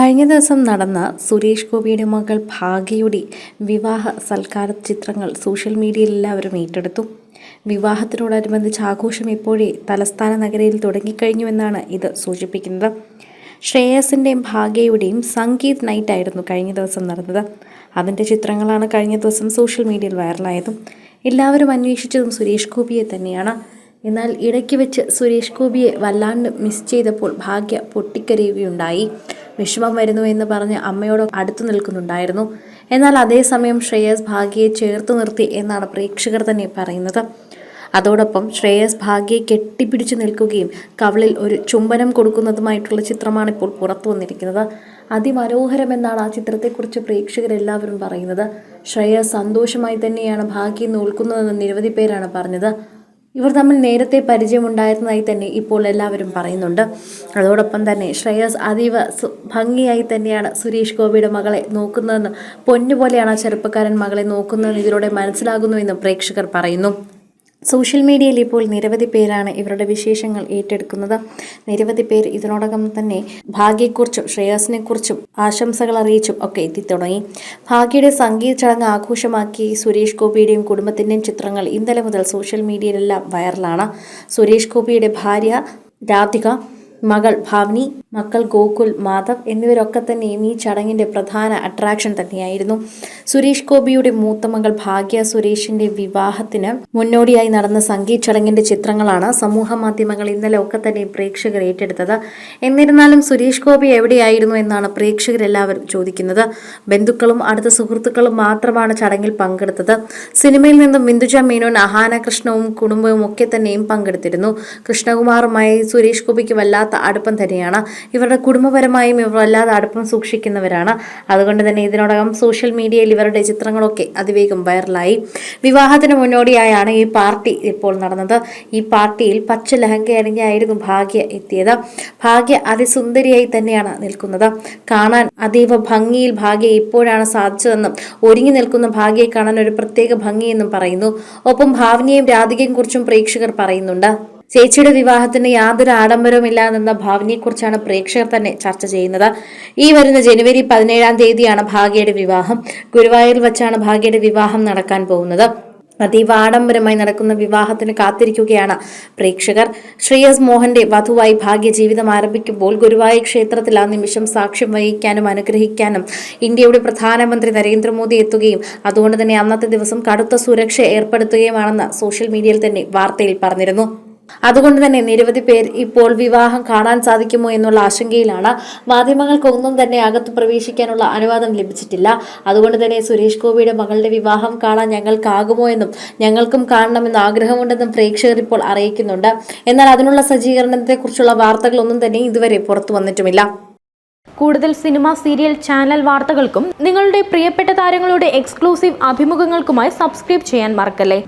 കഴിഞ്ഞ ദിവസം നടന്ന സുരേഷ് ഗോപിയുടെ മകൾ ഭാഗ്യയുടെ വിവാഹ സൽക്കാര ചിത്രങ്ങൾ സോഷ്യൽ മീഡിയയിൽ എല്ലാവരും ഏറ്റെടുത്തു. വിവാഹത്തിനോടനുബന്ധിച്ച് ആഘോഷം ഇപ്പോഴേ തലസ്ഥാന നഗരയിൽ തുടങ്ങിക്കഴിഞ്ഞുവെന്നാണ് ഇത് സൂചിപ്പിക്കുന്നത്. ശ്രേയസിന്റെയും ഭാഗ്യയുടെയും സംഗീത് നൈറ്റ് ആയിരുന്നു കഴിഞ്ഞ ദിവസം നടന്നത്. അതിന്റെ ചിത്രങ്ങളാണ് കഴിഞ്ഞ ദിവസം സോഷ്യൽ മീഡിയയിൽ വൈറലായതും. എല്ലാവരും അന്വേഷിച്ചതും സുരേഷ് ഗോപിയെ തന്നെയാണ്. എന്നാൽ ഇടയ്ക്ക് വെച്ച് സുരേഷ് ഗോപിയെ വല്ലാണ്ട് മിസ് ചെയ്തപ്പോൾ ഭാഗ്യ പൊട്ടിക്കരയുകയുണ്ടായി. വിഷമം വരുന്നു എന്ന് പറഞ്ഞ് അമ്മയോട് അടുത്തു നിൽക്കുന്നുണ്ടായിരുന്നു. എന്നാൽ അതേസമയം ശ്രേയസ് ഭാഗ്യയെ ചേർത്ത് നിർത്തി എന്നാണ് പ്രേക്ഷകർ തന്നെ പറയുന്നത്. അതോടൊപ്പം ശ്രേയസ് ഭാഗ്യയെ കെട്ടിപ്പിടിച്ചു നിൽക്കുകയും കവളിൽ ഒരു ചുംബനം കൊടുക്കുന്നതുമായിട്ടുള്ള ചിത്രമാണ് ഇപ്പോൾ പുറത്തു വന്നിരിക്കുന്നത്. അതിമനോഹരമെന്നാണ് ആ ചിത്രത്തെക്കുറിച്ച് പ്രേക്ഷകരെല്ലാവരും പറയുന്നത്. ശ്രേയസ് സന്തോഷമായി തന്നെയാണ് ഭാഗ്യം നോൽക്കുന്നതെന്ന് നിരവധി പേരാണ് പറഞ്ഞത്. ഇവർ തമ്മിൽ നേരത്തെ പരിചയമുണ്ടായിരുന്നതായി തന്നെ ഇപ്പോൾ എല്ലാവരും പറയുന്നുണ്ട്. അതോടൊപ്പം തന്നെ ശ്രേയസ് അതീവ ഭംഗിയായി തന്നെയാണ് സുരേഷ് ഗോപിയുടെ മകളെ നോക്കുന്നതെന്ന് പൊന്നുപോലെയാണ് ആ ചെറുപ്പക്കാരൻ മകളെ നോക്കുന്നതെന്ന് ഇതിലൂടെ മനസ്സിലാകുന്നുവെന്നും പ്രേക്ഷകർ പറയുന്നു. സോഷ്യൽ മീഡിയയിൽ ഇപ്പോൾ നിരവധി പേരാണ് ഇവരുടെ വിശേഷങ്ങൾ ഏറ്റെടുക്കുന്നത്. നിരവധി പേർ ഇതിനോടകം തന്നെ ഭാഗ്യയെക്കുറിച്ചും ശ്രേയസിനെക്കുറിച്ചും ആശംസകൾ അറിയിച്ചും ഒക്കെ എത്തിത്തുടങ്ങി. ഭാഗ്യയുടെ സംഗീത ചടങ്ങ് ആഘോഷമാക്കി സുരേഷ് ഗോപിയുടെയും കുടുംബത്തിന്റെയും ചിത്രങ്ങൾ ഇന്നലെ മുതൽ സോഷ്യൽ മീഡിയയിലെല്ലാം വൈറലാണ്. സുരേഷ് ഗോപിയുടെ ഭാര്യ രാധിക മകൾ ഭാവ്നി മക്കൾ ഗോകുൽ മാധവ് എന്നിവരൊക്കെ തന്നെയും ഈ ചടങ്ങിന്റെ പ്രധാന അട്രാക്ഷൻ തന്നെയായിരുന്നു. സുരേഷ് ഗോപിയുടെ മൂത്ത മകൾ ഭാഗ്യ സുരേഷിന്റെ വിവാഹത്തിന് മുന്നോടിയായി നടന്ന സംഗീത് ചടങ്ങിന്റെ ചിത്രങ്ങളാണ് സമൂഹ മാധ്യമങ്ങൾ ഇന്നലെ ഒക്കെ തന്നെ പ്രേക്ഷകർ ഏറ്റെടുത്തത്. എന്നിരുന്നാലും സുരേഷ് ഗോപി എവിടെയായിരുന്നു എന്നാണ് പ്രേക്ഷകരെല്ലാവരും ചോദിക്കുന്നത്. ബന്ധുക്കളും അടുത്ത സുഹൃത്തുക്കളും മാത്രമാണ് ചടങ്ങിൽ പങ്കെടുത്തത്. സിനിമയിൽ നിന്നും ബിന്ദുജ മേനോൻ അഹാന കൃഷ്ണവും കുടുംബവും ഒക്കെ തന്നെയും പങ്കെടുത്തിരുന്നു. കൃഷ്ണകുമാറുമായി സുരേഷ് ഗോപിക്ക് വല്ലാത്ത അടുപ്പം തന്നെയാണ്. ഇവരുടെ കുടുംബപരമായും ഇവർ വല്ലാതെ അടുപ്പം സൂക്ഷിക്കുന്നവരാണ്. അതുകൊണ്ട് തന്നെ ഇതിനോടകം സോഷ്യൽ മീഡിയയിൽ ഇവരുടെ ചിത്രങ്ങളൊക്കെ അതിവേഗം വൈറലായി. വിവാഹത്തിന് മുന്നോടിയായാണ് ഈ പാർട്ടി ഇപ്പോൾ നടന്നത്. ഈ പാർട്ടിയിൽ പച്ച ലഹങ്ക അണിഞ്ഞായിരുന്നു ഭാഗ്യ എത്തിയത്. ഭാഗ്യ അതിസുന്ദരിയായി തന്നെയാണ് നിൽക്കുന്നത്. കാണാൻ അതീവ ഭംഗിയിൽ ഭാഗ്യ ഇപ്പോഴാണ് സാധിച്ചതെന്നും ഒരുങ്ങി നിൽക്കുന്ന ഭാഗ്യയെ കാണാൻ ഒരു പ്രത്യേക ഭംഗിയെന്നും പറയുന്നു. ഒപ്പം ഭാവനയെയും രാധികയും കുറിച്ചും പ്രേക്ഷകർ പറയുന്നുണ്ട്. ചേച്ചിയുടെ വിവാഹത്തിന് യാതൊരു ആഡംബരവുമില്ലാതെന്ന ഭാവനയെക്കുറിച്ചാണ് പ്രേക്ഷകർ തന്നെ ചർച്ച ചെയ്യുന്നത്. ഈ വരുന്ന ജനുവരി പതിനേഴാം തീയതിയാണ് ഭാഗ്യയുടെ വിവാഹം. ഗുരുവായൂരിൽ വെച്ചാണ് ഭാഗ്യയുടെ വിവാഹം നടക്കാൻ പോകുന്നത്. അതീവ ആഡംബരമായി നടക്കുന്ന വിവാഹത്തിന് കാത്തിരിക്കുകയാണ് പ്രേക്ഷകർ. ശ്രേയസ് മോഹന്റെ വധുവായി ഭാഗ്യ ജീവിതം ആരംഭിക്കുമ്പോൾ ഗുരുവായൂർ ക്ഷേത്രത്തിൽ ആ നിമിഷം സാക്ഷ്യം വഹിക്കാനും അനുഗ്രഹിക്കാനും ഇന്ത്യയുടെ പ്രധാനമന്ത്രി നരേന്ദ്രമോദി എത്തുകയും അതുകൊണ്ട് തന്നെ അന്നത്തെ ദിവസം കടുത്ത സുരക്ഷ ഏർപ്പെടുത്തുകയുമാണെന്ന് സോഷ്യൽ മീഡിയയിൽ തന്നെ വാർത്തയിൽ പറഞ്ഞിരുന്നു. അതുകൊണ്ട് തന്നെ നിരവധി പേർ ഇപ്പോൾ വിവാഹം കാണാൻ സാധിക്കുമോ എന്നുള്ള ആശങ്കയിലാണ്. മാധ്യമങ്ങൾക്കൊന്നും തന്നെ അകത്ത് പ്രവേശിക്കാനുള്ള അനുവാദം ലഭിച്ചിട്ടില്ല. അതുകൊണ്ട് തന്നെ സുരേഷ് ഗോപിയുടെ മകളുടെ വിവാഹം കാണാൻ ഞങ്ങൾക്കാകുമോ എന്നും ഞങ്ങൾക്കും കാണണമെന്ന് ആഗ്രഹമുണ്ടെന്നും പ്രേക്ഷകർ ഇപ്പോൾ അറിയിക്കുന്നുണ്ട്. എന്നാൽ അതിനുള്ള സജ്ജീകരണത്തെക്കുറിച്ചുള്ള വാർത്തകളൊന്നും തന്നെ ഇതുവരെ പുറത്തു വന്നിട്ടുമില്ല. കൂടുതൽ സിനിമ സീരിയൽ ചാനൽ വാർത്തകൾക്കും നിങ്ങളുടെ പ്രിയപ്പെട്ട താരങ്ങളുടെ എക്സ്ക്ലൂസീവ് അഭിമുഖങ്ങൾക്കുമായി സബ്സ്ക്രൈബ് ചെയ്യാൻ മറക്കല്ലേ?